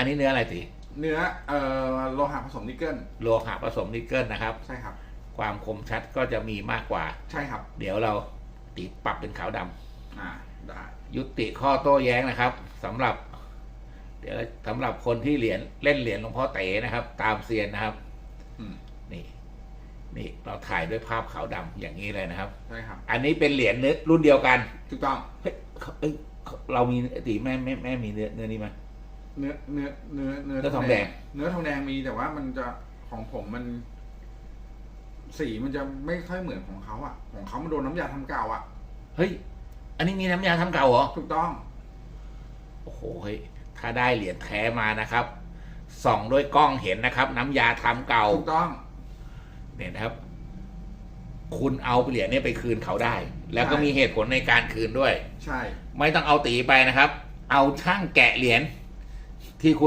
อันนี้เนื้ออะไรตีเนื้อเอ่อโลหะผสมนิกเกิลโลหะผสมนิกเกิลนะครับ ใช่ครับ ความคมชัดก็จะมีมากกว่า ใช่ครับเดี๋ยวเราตีปรับเป็นขาวดำอ่าได้ยุติข้อโต้แย้งนะครับสำหรับ เดี๋ยวสำหรับคนที่เหรียญเล่นเหรียญหลวงพ่อเต๋นะครับ ตามเซียนนะครับ อืมนี่ นี่เราถ่ายด้วยภาพขาวดำอย่างนี้เลยนะครับ ใช่ครับอันนี้เป็นเหรียญเนื้อรุ่นเดียวกันถูกต้องเฮ้ยเขาเอ้ยเขาเรามีตีแม่แม่แม่มีเนื้อเนื้อนี้ไหม เนื้อเนื้อเนื้อเนื้อเนื้อทองแดงเนื้อทองแดงมีแต่ว่ามันจะของผมมัน สีมันจะไม่ค่อยเหมือนของเขาอะ ของเขามันโดนน้ำยาทำเก่าอะ เฮ้ย อันนี้มีน้ำยาทำเก่าเหรอ ถูกต้อง โอ้โหเฮ้ยถ้าได้เหรียญแท้มานะครับ ส่องด้วยกล้องเห็นนะครับ น้ำยาทำเก่า ถูกต้อง เนี่ยนะครับ คุณเอาเหรียญเนี้ไปคืนเขาได้ แล้วก็ใช่มีเหตุผลในการคืนด้วย ใช่ ไม่ต้องเอาตีไปนะครับ เอาช่างแกะเหรียญ ที่คุณ